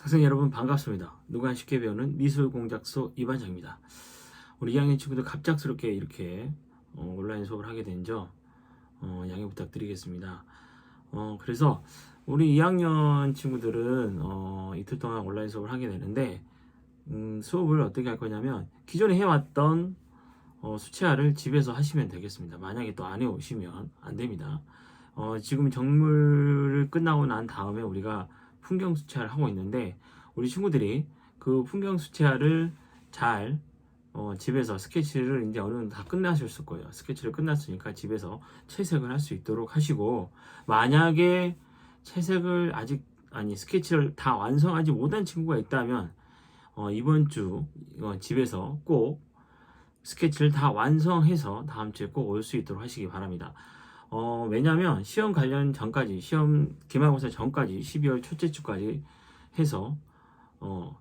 학생 여러분 반갑습니다. 누가 쉽게 배우는 미술 공작소 이반장입니다. 우리 2학년 친구들 갑작스럽게 이렇게 어, 온라인 수업을 하게 된 점 어, 양해 부탁드리겠습니다. 어, 그래서 우리 2학년 친구들은 어, 이틀 동안 온라인 수업을 하게 되는데 음, 수업을 어떻게 할 거냐면 기존에 해왔던 어, 수채화를 집에서 하시면 되겠습니다. 만약에 또 안 해오시면 안 됩니다. 어, 지금 정물을 끝나고 난 다음에 우리가 풍경 수채화를 하고 있는데 우리 친구들이 그 풍경 수채화를 잘 어, 집에서 스케치를 이제 어느 정도 다 끝나셨을 거예요. 스케치를 끝났으니까 집에서 채색을 할 수 있도록 하시고 만약에 채색을 아직 아니 스케치를 다 완성하지 못한 친구가 있다면 어, 이번 주 어, 집에서 꼭 스케치를 다 완성해서 다음 주에 꼭 올 수 있도록 하시기 바랍니다. 어, 왜냐면 시험 관련 전까지 시험 기말고사 전까지 12월 첫째 주까지 해서 어,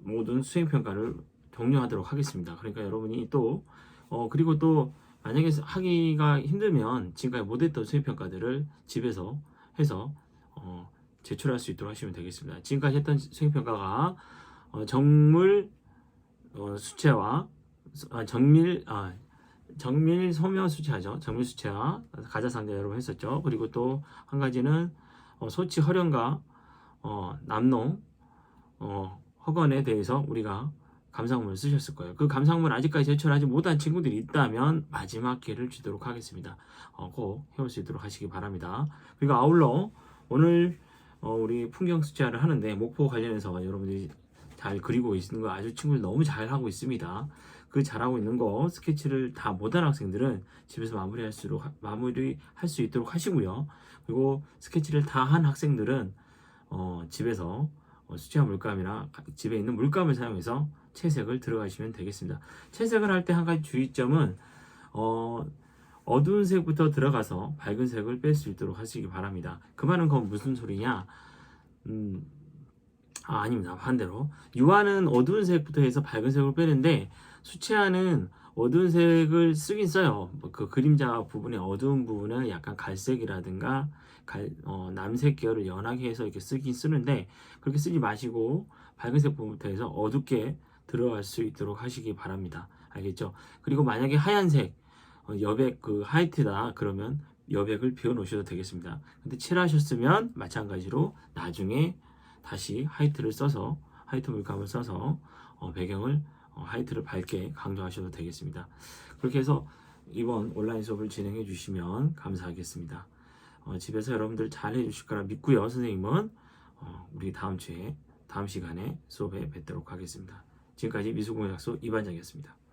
모든 수행 평가를 종료하도록 하겠습니다. 그러니까 여러분이 또 어, 그리고 또 만약에 하기가 힘들면 지금까지 못했던 수행 평가들을 집에서 해서 어, 제출할 수 있도록 하시면 되겠습니다. 지금까지 했던 수행 평가가 어, 정물 어, 수채화 아, 정밀 아, 정밀 소묘 수채화죠. 정밀 수채화 가자 상자 여러분 했었죠. 그리고 또 한 가지는 어, 소치 허련과 어, 남농 어, 허건에 대해서 우리가 감상문을 쓰셨을 거예요. 그 감상문 아직까지 제출하지 못한 친구들이 있다면 마지막 기회를 주도록 하겠습니다. 어, 꼭 해올 수 있도록 하시기 바랍니다. 그리고 아울러 오늘 어, 우리 풍경 수채화를 하는데 목포 관련해서 여러분들이 잘 그리고 있는 거 아주 친구들 너무 잘 하고 있습니다. 그 잘하고 있는 거 스케치를 다 못한 학생들은 집에서 마무리할 수 마무리할 수 있도록 하시고요. 그리고 스케치를 다 한 학생들은 어, 집에서 어, 수채화 물감이나 가- 집에 있는 물감을 사용해서 채색을 들어가시면 되겠습니다. 채색을 할 때 한 가지 주의점은 어, 어두운 색부터 들어가서 밝은 색을 뺄 수 있도록 하시기 바랍니다. 그 말은 그건 무슨 소리냐? 음, 아, 아닙니다. 반대로. 유화는 어두운 색부터 해서 밝은 색을 빼는데 수채화는 어두운 색을 쓰긴 써요. 뭐그 그림자 부분의 어두운 부분은 약간 갈색이라든가 갈, 어, 남색 계열을 연하게 해서 이렇게 쓰긴 쓰는데 그렇게 쓰지 마시고 밝은 색 부분부터 해서 어둡게 들어갈 수 있도록 하시기 바랍니다. 알겠죠? 그리고 만약에 하얀색 어, 여백 그 하이트다 그러면 여백을 비워 놓으셔도 되겠습니다. 근데 칠하셨으면 마찬가지로 나중에 다시 하이트를 써서 하이트 물감을 써서 어, 배경을 어, 하이트를 밝게 강조하셔도 되겠습니다. 그렇게 해서 이번 온라인 수업을 진행해 주시면 감사하겠습니다. 어, 집에서 여러분들 잘 해주실 거라 믿고요. 선생님은 어, 우리 다음 주에 다음 시간에 수업에 뵙도록 하겠습니다. 지금까지 미술공작소 이반장이었습니다.